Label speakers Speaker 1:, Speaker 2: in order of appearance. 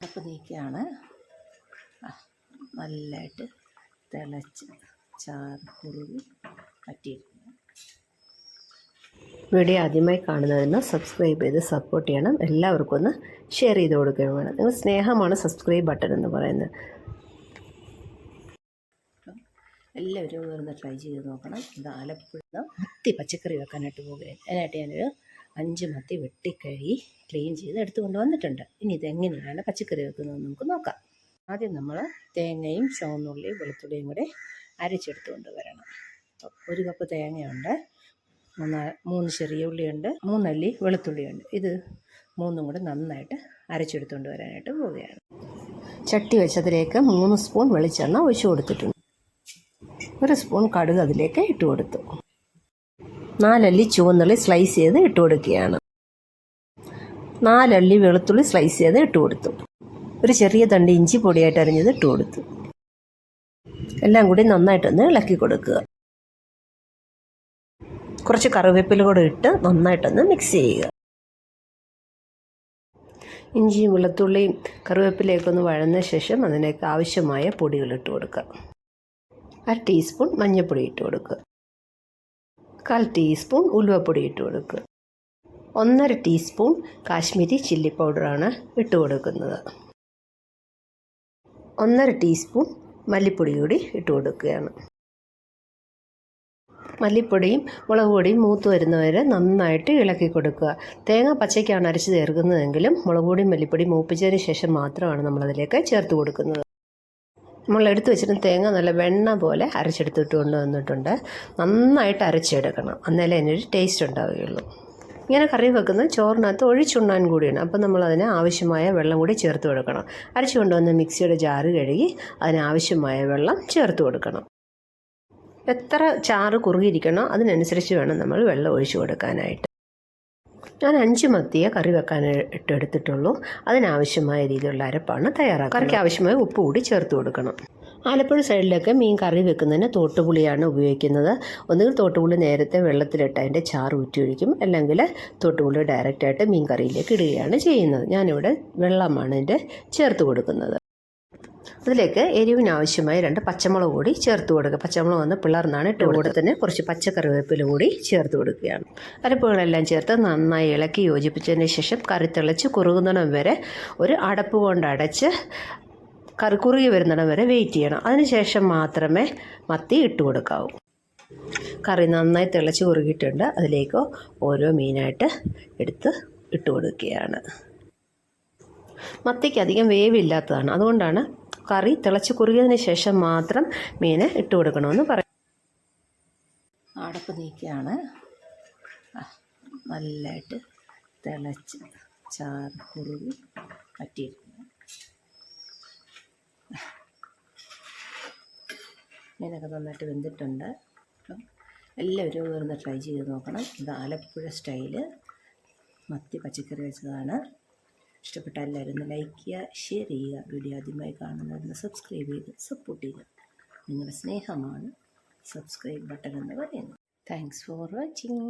Speaker 1: അപ്പം നീക്കിയാണ് നല്ലതായിട്ട് തിളച്ച് ചാറ് കുറുകി പറ്റിയിരിക്കുന്നു
Speaker 2: വീഡിയോ ആദ്യമായി കാണുന്നതിന് സബ്സ്ക്രൈബ് ചെയ്ത് സപ്പോർട്ട് ചെയ്യണം. എല്ലാവർക്കും ഒന്ന് ഷെയർ ചെയ്ത് കൊടുക്കുകയും വേണം. നിങ്ങൾ സ്നേഹമാണ് സബ്സ്ക്രൈബ് ബട്ടൺ എന്ന് പറയുന്നത്.
Speaker 1: എല്ലാവരും ഒന്ന് ട്രൈ ചെയ്ത് നോക്കണം. ഇത് ആലപ്പുഴ മത്തി പച്ചക്കറി വെക്കാനായിട്ട് പോകുകയാണ് അതിനായിട്ട് ഞാനൊരു അഞ്ച് മത്തി വെട്ടിക്കഴുകി ക്ലീൻ ചെയ്ത് എടുത്തു കൊണ്ടുവന്നിട്ടുണ്ട്. ഇനി ഇതെങ്ങനെയാണ് പച്ചക്കറി വെക്കുന്നതെന്ന് നമുക്ക് നോക്കാം. ആദ്യം നമ്മൾ തേങ്ങയും ചുവന്നുള്ളിയും വെളുത്തുള്ളിയും കൂടെ അരച്ചെടുത്ത് കൊണ്ടുവരണം. ഒരു കപ്പ് തേങ്ങയുണ്ട്. മൂന്ന് മൂന്ന് ചെറിയ ഉള്ളിയുണ്ട്. മൂന്നല്ലി വെളുത്തുള്ളിയുണ്ട്. ഇത് മൂന്നും കൂടെ നന്നായിട്ട് അരച്ചെടുത്തുകൊണ്ട് വരാനായിട്ട് പോവുകയാണ്.
Speaker 2: ചട്ടി വെച്ചതിലേക്ക് മൂന്ന് സ്പൂൺ വെളിച്ചെണ്ണ ഒഴിച്ചു കൊടുത്തിട്ടുണ്ട്. ഒരു സ്പൂൺ കടുക് അതിലേക്ക് ഇട്ട് കൊടുത്തു. നാലല്ലി ചുവന്നുള്ളി സ്ലൈസ് ചെയ്ത് ഇട്ട് കൊടുക്കുകയാണ്. നാലല്ലി വെളുത്തുള്ളി സ്ലൈസ് ചെയ്ത് ഇട്ട് കൊടുത്തു. ഒരു ചെറിയ തണ്ട് ഇഞ്ചി പൊടിയായിട്ട് അരിഞ്ഞത് ഇട്ട് കൊടുത്തു. എല്ലാം കൂടി നന്നായിട്ടൊന്ന് ഇളക്കി കൊടുക്കുക. കുറച്ച് കറിവേപ്പില കൂടെ ഇട്ട് നന്നായിട്ടൊന്ന് മിക്സ് ചെയ്യുക. ഇഞ്ചിയും വെളുത്തുള്ളിയും കറിവേപ്പിലയൊക്കെ ഒന്ന് വഴന്ന ശേഷം അതിനേക്ക് ആവശ്യമായ പൊടികൾ ഇട്ട് കൊടുക്കുക. അര ടീസ്പൂൺ മഞ്ഞൾപ്പൊടി ഇട്ട് കൊടുക്കുക. കാൽ ടീസ്പൂൺ ഉലുവപ്പൊടി ഇട്ട് കൊടുക്കുക. ഒന്നര ടീസ്പൂൺ കാശ്മീരി ചില്ലി പൗഡറാണ് ഇട്ട് കൊടുക്കുന്നത്. ഒന്നര ടീസ്പൂൺ മല്ലിപ്പൊടി കൂടി ഇട്ട് കൊടുക്കുകയാണ്. മല്ലിപ്പൊടിയും മുളക് പൊടിയും മൂത്ത് വരുന്നവരെ നന്നായിട്ട് ഇളക്കി കൊടുക്കുക. തേങ്ങ പച്ചയ്ക്കാണ് അരച്ച് ചേർക്കുന്നതെങ്കിലും മുളക് പൊടിയും മല്ലിപ്പൊടിയും മൂപ്പിച്ചതിന് ശേഷം മാത്രമാണ് നമ്മളതിലേക്ക് ചേർത്ത് കൊടുക്കുന്നത്. നമ്മൾ എടുത്തു വെച്ചിരുന്ന തേങ്ങ നല്ല വെണ്ണ പോലെ അരച്ചെടുത്തിട്ട് കൊണ്ടുവന്നിട്ടുണ്ട്. നന്നായിട്ട് അരച്ചെടുക്കണം. എന്നാലേ അതിനൊരു ടേസ്റ്റ് ഉണ്ടാവുകയുള്ളൂ. ഇങ്ങനെ കറി വെക്കുന്നത് ചോറിനകത്ത് ഒഴിച്ചുണ്ണാൻ കൂടിയാണ്. അപ്പം നമ്മൾ അതിന് ആവശ്യമായ വെള്ളം കൂടി ചേർത്ത് കൊടുക്കണം. അരച്ചു കൊണ്ടുവന്ന മിക്സിയുടെ ജാറ് കഴുകി അതിനാവശ്യമായ വെള്ളം ചേർത്ത് കൊടുക്കണം. എത്ര ചാറ് കുറുകിയിരിക്കണോ അതിനനുസരിച്ച് വേണം നമ്മൾ വെള്ളം ഒഴിച്ചു കൊടുക്കാനായിട്ട്. ഞാൻ അഞ്ച് മത്തിയെ കറി വെക്കാനായിട്ട് എടുത്തിട്ടുള്ളൂ. അതിനാവശ്യമായ രീതിയിലുള്ള അരപ്പാണ് തയ്യാറാക്കുക കറിക്ക് ആവശ്യമായ ഉപ്പ് കൂടി ചേർത്ത് കൊടുക്കണം. ആലപ്പുഴ സൈഡിലൊക്കെ മീൻ കറി വെക്കുന്നതിന് തോട്ടുപുളിയാണ് ഉപയോഗിക്കുന്നത്. ഒന്നുകിൽ തോട്ടുപുളി നേരത്തെ വെള്ളത്തിലിട്ട് അതിന്റെ ചാറ് ഊറ്റി ഒഴിക്കും അല്ലെങ്കിൽ തോട്ടുപുളി ഡയറക്റ്റായിട്ട് മീൻ കറിയിലേക്ക് ഇടുകയാണ് ചെയ്യുന്നത്. ഞാനിവിടെ വെള്ളമാണ് ഇതിന്റെ ചേർത്ത് കൊടുക്കുന്നത്. അതിലേക്ക് എരിവിന് ആവശ്യമായ രണ്ട് പച്ചമുളക് കൂടി ചേർത്ത് കൊടുക്കുക. പച്ചമുളക് വന്ന് പിളർന്നാണ് ഇട്ട് കൂടെ കുറച്ച് കുറച്ച് പച്ചക്കറിവേപ്പില കൂടി ചേർത്ത് കൊടുക്കുകയാണ്. അരപ്പുകളെല്ലാം ചേർത്ത് നന്നായി ഇളക്കി യോജിപ്പിച്ചതിന് ശേഷം കറി തിളച്ച് കുറുകുന്നിടം വരെ ഒരു അടപ്പ് കൊണ്ട് അടച്ച് കറി കുറുകി വരുന്നിടം വരെ വെയിറ്റ് ചെയ്യണം. അതിനുശേഷം മാത്രമേ മത്തി ഇട്ട് കൊടുക്കാവൂ. കറി നന്നായി തിളച്ച് കുറുകിയിട്ടുണ്ട്. അതിലേക്ക് ഓരോ മീനായിട്ട് എടുത്ത് ഇട്ട് കൊടുക്കുകയാണ്. മത്തിക്ക് അധികം വേവില്ലാത്തതാണ്. അതുകൊണ്ടാണ് കറി തിളച്ച് കുറുകിയതിന് ശേഷം മാത്രം മീൻ ഇട്ട് കൊടുക്കണമെന്ന് പറയും
Speaker 1: അടപ്പ് നീക്കിയാണ്. നല്ലതായിട്ട് തിളച്ച് ചാറ് കുറുകി പറ്റിയിരിക്കുന്നു മീനൊക്കെ നന്നായിട്ട് വെന്തിട്ടുണ്ട്. അപ്പം എല്ലാവരും ഒന്ന് ട്രൈ ചെയ്ത് നോക്കണം. ഇത് ആലപ്പുഴ സ്റ്റൈൽ. മത്തി പച്ചക്കറി വെച്ചതാണ്. ഇഷ്ടപ്പെട്ട എല്ലാവരും ലൈക്ക് ചെയ്യുക ഷെയർ ചെയ്യുക വീഡിയോ ആദ്യമായി കാണുന്നവരൊന്ന് സബ്സ്ക്രൈബ് ചെയ്ത് സപ്പോർട്ട് ചെയ്യുക. നിങ്ങളുടെ സ്നേഹമാണ് സബ്സ്ക്രൈബ് ബട്ടൺ എന്ന് പറയുന്നത്. Thanks for watching